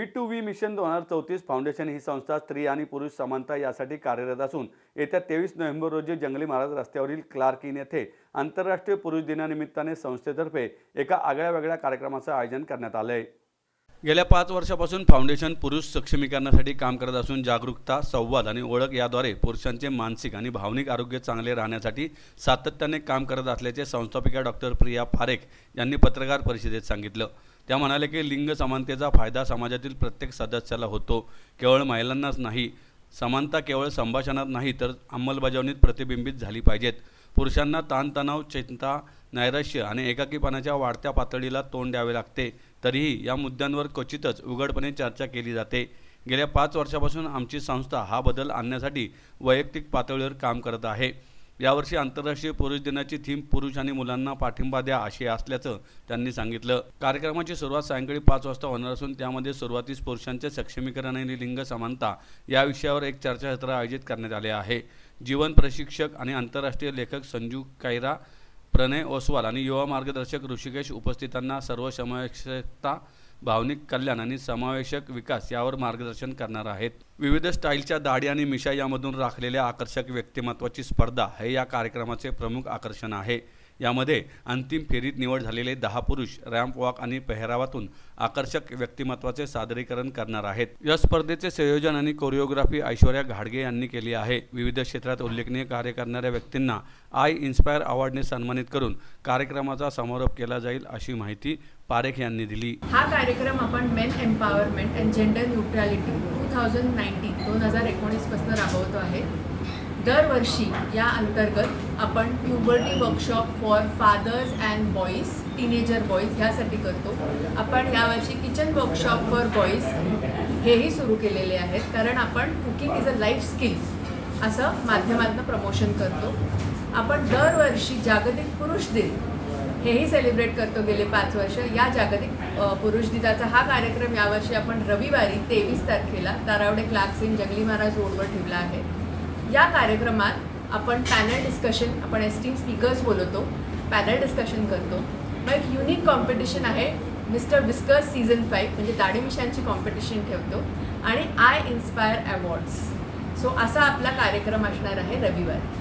Me to we mission दोन हजार चौतीस फाउंडेशन ही संस्था स्त्री आणि पुरुष समानता यासाठी कार्यरत असून येत्या तेवीस नोव्हेंबर रोजी जंगली महाराज रस्त्यावरील क्लार्क इन येथे आंतरराष्ट्रीय पुरुष दिनानिमित्ताने संस्थेतर्फे एका आगळ्या वेगळ्या कार्यक्रमाचं आयोजन करण्यात आलं आहे गेल्या पाच वर्षापासून फाउंडेशन पुरुष सक्षमीकरणासाठी काम करत असून जागरूकता संवाद आणि ओळख याद्वारे पुरुषांचे मानसिक आणि भावनिक आरोग्य चांगले राहण्यासाठी सातत्याने काम करत असल्याचे संस्थापिका डॉक्टर प्रिया फारेक यांनी पत्रकार परिषदेत सांगितलं. त्या म्हणाले की लिंग समानतेचा फायदा समाजातील प्रत्येक सदस्याला होतो. केवळ महिलांनाच नाही समानता केवळ संभाषणात नाही तर अंमलबजावणीत प्रतिबिंबित झाली पाहिजेत. पुरुषांना ताणतणाव चिंता नैराश्य आणि एकाकीपणाच्या वाढत्या पातळीला तोंड द्यावे लागते. तरीही या मुद्द्यांवर क्वचितच उघडपणे चर्चा केली जाते. गेल्या पाच वर्षापासून आमची संस्था हा बदल आणण्यासाठी वैयक्तिक पातळीवर काम करत आहे. यावर्षी आंतरराष्ट्रीय पुरुष दिनाची थीम पुरुष आणि मुलांना पाठिंबा द्या अशी असल्याचं त्यांनी सांगितलं. कार्यक्रमाची सुरुवात सायंकाळी पाच वाजता होणार असून त्यामध्ये सुरुवातीस पुरुषांचे सक्षमीकरण आणि लिंग समानता या विषयावर एक चर्चासत्र आयोजित करण्यात आले आहे. जीवन प्रशिक्षक आणि आंतरराष्ट्रीय लेखक संजू कैरा प्रणय ओसवाल आणि युवा मार्गदर्शक ऋषिकेश उपस्थितांना सर्वसमावेशकता भावनिक कल्याण आणि समावेशक विकास यावर मार्गदर्शन करणार आहेत. विविध स्टाईलच्या दाढी आणि मिशा यामधून राखलेल्या आकर्षक व्यक्तिमत्वाची स्पर्धा हे या कार्यक्रमाचे प्रमुख आकर्षण आहे. यामध्ये अंतिम फेरीत निवड झालेले दहा पुरुष रॅम्प वॉक आणि पेहरावातून आकर्षक व्यक्तिमत्वाचे सादरीकरण करणार आहेत. या स्पर्धेचे संयोजन आणि कोरिओग्राफी ऐश्वर्या घाडगे यांनी केली आहे. विविध क्षेत्रात उल्लेखनीय कार्य करणाऱ्या व्यक्तींना आय इन्स्पायर अवॉर्डने सन्मानित करून कार्यक्रमाचा समारोप केला जाईल अशी माहिती पारेख यांनी दिली. हा कार्यक्रम आपण men empowerment and gender neutrality two thousand nineteen दोन हजार एकोणीसपासून राबवतो आहे. दरवर्षी या अंतर्गत आपण puberty workshop for fathers and boys teenager boys ह्यासाठी करतो. आपण यावर्षी किचन वर्कशॉप फॉर बॉईज हेही सुरू केलेले आहेत. कारण आपण cooking is a life skill असं माध्यमातून प्रमोशन करतो. आपण दरवर्षी जागतिक पुरुष दिन हेही सेलिब्रेट करतो गेले पाच वर्ष. या जागतिक पुरुष दिनाचा हा कार्यक्रम यावर्षी आपण रविवारी तेवीस तारखेला तारावडे क्लार्क्स इन जंगली महाराज रोडवर ठेवला आहे. या कार्यक्रमात आपण पॅनल डिस्कशन आपण एस्टीम स्पीकर्स बोलवतो पॅनल डिस्कशन करतो. मग एक युनिक कॉम्पिटिशन आहे मिस्टर विस्कर्स सीझन फाईव्ह म्हणजे दाढी मिशांची कॉम्पिटिशन ठेवतो आणि आय इन्स्पायर अवॉर्ड्स सो असा आपला कार्यक्रम असणार आहे रविवारी.